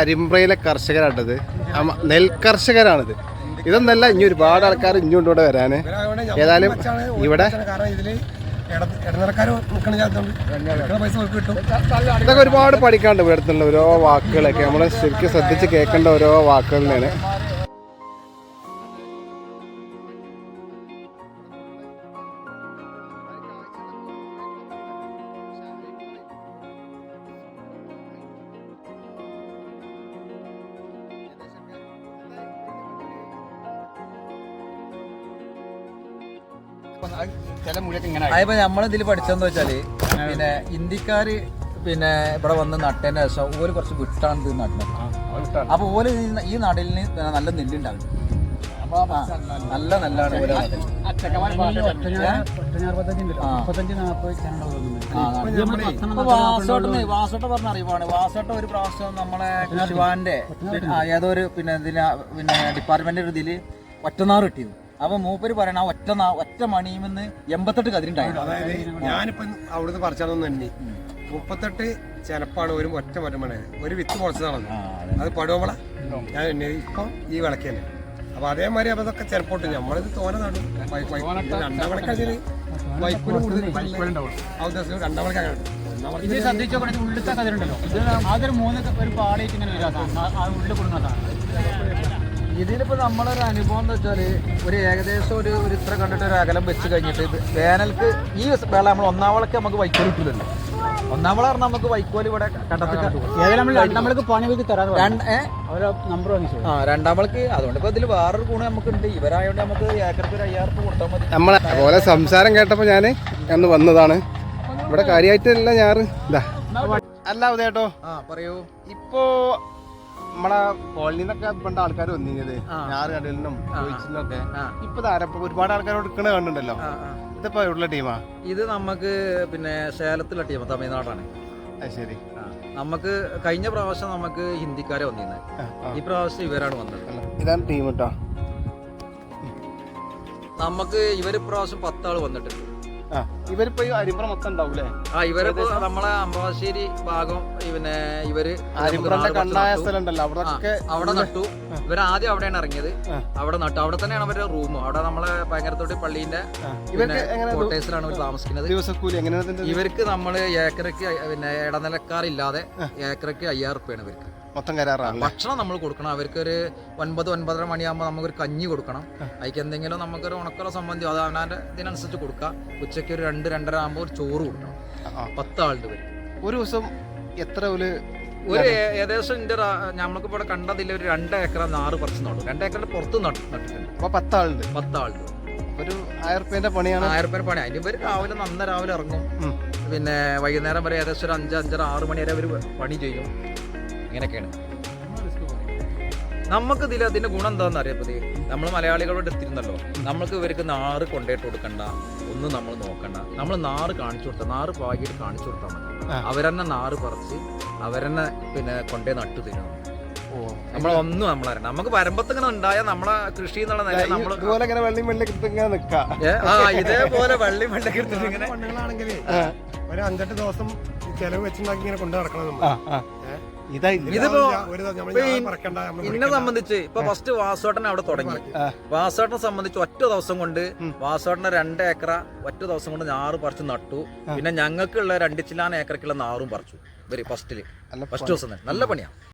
അരിമ്പ്രയിലെ കർഷകരാട്ടത്. നെൽ കർഷകരാണിത്. ഇതൊന്നല്ല ഇനി ഒരുപാട് ആൾക്കാർ ഇഞ്ഞുകൊണ്ട് ഇവിടെ വരാന്. ഏതായാലും ഇവിടെ ഇതൊക്കെ ഒരുപാട് പഠിക്കാണ്ട് ഇവിടെ അടുത്തുള്ള ഓരോ വാക്കുകളൊക്കെ. നമ്മൾ ശരിക്കും ശ്രദ്ധിച്ച് കേൾക്കേണ്ട ഓരോ വാക്കുകൾ തന്നെയാണ്. ചില മൂലൊക്കെ ഇങ്ങനെ അതിപ്പോ നമ്മളിതിൽ പഠിച്ചെന്ന് വെച്ചാൽ പിന്നെ ഇന്ത്യക്കാര് പിന്നെ ഇവിടെ വന്ന് നട്ടതിന് ശേഷം ഓര് കുറച്ച് വിട്ടാണ് ഇത് നട്ടത് അപ്പൊ ഓൽ ഈ- ഈ നടലിന് നല്ല ആ, നല്ല നെല്ലാണ് ഓരോ നട്ടൽ. ആ. ആ, ഇപ്പൊ വാസോട്ടന് വാസോട്ട പറഞ്ഞ അറിവാണ് വാസോട്ട ഒരു പ്രാവശ്യം നമ്മളെ ശിവാന്റെ ഏതോ ഒരു പിന്നെ ഇതിന് പിന്നെ ഡിപ്പാർട്ട്മെന്റ് ഇതിൽ ഒറ്റനാറ് കിട്ടിയത്. അപ്പൊ മൂപ്പര് പറയണ ഒറ്റ ഒറ്റ മണിയുമെന്ന് എൺപത്തെട്ട് കതിരുണ്ടായിരുന്നു. അതായത് ഞാനിപ്പം അവിടുന്ന് പറിച്ചാണെന്ന് തന്നെ മുപ്പത്തെട്ട് ചിലപ്പാണ് ഒരു ഒറ്റ മറ്റം വേണേ ഒരു വിത്ത് മുളച്ചതാണത് അത്. പടുവള ഞാൻ ഇപ്പം ഈ വിളക്ക് തന്നെ. അപ്പൊ അതേമാതിരി അപ്പൊ ഇതൊക്കെ ചിലപ്പോട്ട് നമ്മളിത് തോന നടും. രണ്ടാം വിളക്കാണെങ്കിൽ വൈക്കോൽ കൂടുതൽ ആ രണ്ടാം വിളക്കാണ് ഇത് വിളക്ക് ശ്രദ്ധിച്ചു ഉള്ളിലത്തെ കതിരുണ്ടല്ലോ. ഇത് അതൊരു മൂന്ന് ഒരു പാടേക്ക് ഇങ്ങനെ വരാതാണ് ആ ഉള്ളിൽ കൊടുക്കുന്നതാണ്. ഇതിലിപ്പോ നമ്മളൊരു അനുഭവം എന്ന് വെച്ചാൽ ഒരു ഏകദേശം ഒരു ഒരു ഇത്ര കണ്ടിട്ട് ഒരു അകലം വെച്ച് കഴിഞ്ഞിട്ട് ഇത് വേനൽക്ക് ഈ വേള നമ്മൾ ഒന്നാം വളക്ക് നമുക്ക് വൈക്കോൽ കിട്ടില്ലല്ലോ ഒന്നാം വള പറഞ്ഞാൽ നമുക്ക് വൈക്കോൽ ഇവിടെ കണ്ടത്തിൽ ആ രണ്ടാം വളക്ക് അതുകൊണ്ട് ഇപ്പൊ ഇതിൽ വേറൊരു ഗുണം നമുക്ക് ഉണ്ട് ഇവരായോണ്ട് നമുക്ക് ഏക്കർക്ക് ഒരു അയ്യായിരം രൂപ കൊടുത്താൽ മതി. നമ്മളെ പോലെ സംസാരം കേട്ടപ്പോൾ ഞാൻ അന്ന് വന്നതാണ്. ഇവിടെ കാര്യമായിട്ടല്ല ഞാറ്. ഇതാ അല്ല ഉദയട്ടോ. ആ പറയൂ. ഇപ്പോ നമ്മളെ കോളനിയിൽ നിന്നൊക്കെ പണ്ട് ആൾക്കാർ വന്നിരുന്നത്. ഞാറ് കടലിനും ആ. ചോദിച്ചിലൊക്കെ ആ. ഇപ്പൊ ധാരപ്പോ ഒരുപാട് ആൾക്കാർ എടുക്കണ കണ്ടുണ്ടല്ലോ. ഇതിപ്പോ എവിടെയുള്ള ടീമാ ഇത് നമുക്ക് പിന്നെ സേലത്തിലെ ടീം തമിഴ്നാടാണ് ശരി. നമുക്ക് കഴിഞ്ഞ പ്രാവശ്യം നമുക്ക് ഹിന്ദിക്കാരെ വന്നിരുന്നത്. ഈ പ്രാവശ്യം ഇവരാണ് വന്നത് ഇതാണ് ടീം കേട്ടോ നമുക്ക് ഇവർ പ്രാവശ്യം പത്താൾ വന്നിട്ടുണ്ട് ഇവരിപ്പോ ഈ അരിമ്പ്ര മൊത്തം ഉണ്ടാവൂലേ? ആ ഇവരിപ്പോ നമ്മളെ അമ്പളശ്ശേരി ഭാഗം പിന്നെ ഇവർ അരിമ്പ്രന്റെ കണ്ണായ സ്ഥലം ഉണ്ടല്ലോ അവിടെ അവിടെ നട്ടു. ഇവർ ആദ്യം അവിടെയാണ് ഇറങ്ങിയത്. അവിടെ നട്ടു. അവിടെ തന്നെയാണ് അവരുടെ റൂം അവിടെ നമ്മളെ ഭയങ്കരത്തോട്ട് പള്ളീന്റെ അവർ താമസിക്കുന്നത്. ഇവർക്ക് നമ്മൾ ഏക്കറയ്ക്ക് പിന്നെ ഇടനിലക്കാരില്ലാതെ ഏക്കറയ്ക്ക് അയ്യായിരം റുപ്യാണ് ഇവർക്ക്. മൊത്തം കരാറാണ് ഭക്ഷണം നമ്മൾ കൊടുക്കണം. അവർക്ക് ഒരു ഒൻപത് ഒൻപതര മണിയാകുമ്പോൾ നമുക്കൊരു കഞ്ഞി കൊടുക്കണം. അതിക്ക് എന്തെങ്കിലും നമുക്കൊരു ഉണക്കറ സംബന്ധിയോ അത് അവനാന്റെ ഇതിനനുസരിച്ച് കൊടുക്കാം. ഉച്ചയ്ക്ക് ഒരു രണ്ട് രണ്ടര ആകുമ്പോൾ ഒരു ചോറ് കൊടുക്കണം. പത്ത് ആളുടെ പേര് ഒരു ദിവസം എത്ര ഒരു ഒരു ഏകദേശം എന്റെ നമ്മൾക്ക് ഇവിടെ കണ്ടതിൽ ഒരു രണ്ട് ഏക്കർ നാറ് പറിച്ച് നടും രണ്ട് ഏക്കറിന്റെ പുറത്ത് നട്ടു നട്ടിട്ടുണ്ട്. പത്താളുണ്ട്. പത്ത് ആളുണ്ട് ഒരു ആയിരപ്പേന്റെ പണിയാണ്? ആയിരപ്പേന്റെ പണി. അതിന് ഇവർ രാവിലെ നന്ന രാവിലെ ഇറങ്ങും. പിന്നെ വൈകുന്നേരം വരെ ഏകദേശം ഒരു അഞ്ച് അഞ്ചര ആറ് മണി വരെ അവർ പണി ചെയ്യും. ഇങ്ങനെയൊക്കെയാണ് നമുക്ക് ഇതിൽ അതിന്റെ ഗുണം എന്താണെന്ന് അറിയപ്പത് നമ്മൾ മലയാളികളോട് എത്തിരുന്നല്ലോ നമ്മൾക്ക് ഇവർക്ക് നാറ് കൊണ്ടേട്ട് കൊടുക്കണ്ട. ഒന്നും നമ്മൾ നോക്കണ്ട. നമ്മൾ നാറ് കാണിച്ചു കൊടുത്താൽ നാറ് പാകിയിട്ട് കാണിച്ചു കൊടുത്താൽ മതി. അവരെന്നെ നാറ് പറിച്ച് അവരെന്നെ പിന്നെ കൊണ്ടേ നട്ടു തരണം നമ്മളൊന്നും നമ്മളറിയണം നമുക്ക് വരമ്പത്ത് ഇങ്ങനെ ഉണ്ടായാൽ നമ്മളെ കൃഷി എന്നുള്ള നില നമ്മൾ ഇതുപോലെ ഇങ്ങനെ വെള്ളി ആ ഇതേപോലെ വള്ളി വെള്ളി എടുത്തിട്ട് ഇങ്ങനെ ഒരു അഞ്ചെട്ട് ദിവസം ചെലവ് വെച്ചുണ്ടാക്കി ഇങ്ങനെ കൊണ്ടു നടക്കണം നമ്മൾ. ഇതിപ്പോ എന്നെ സംബന്ധിച്ച് ഇപ്പൊ ഫസ്റ്റ് വാസോട്ടൻ അവിടെ തുടങ്ങി. വാസോട്ടനെ സംബന്ധിച്ച് ഒറ്റ ദിവസം കൊണ്ട് വാസോട്ടനെ രണ്ട് ഏക്കറ ഒറ്റ ദിവസം കൊണ്ട് ഞാറ് പറിച്ച് നട്ടു. പിന്നെ ഞങ്ങൾക്കുള്ള രണ്ടിച്ചിലാൻ ഏക്കറക്കുള്ള നാറും പറിച്ചു ഇവർ ഫസ്റ്റിൽ ഫസ്റ്റ് ദിവസം തന്നെ. നല്ല പണിയാ.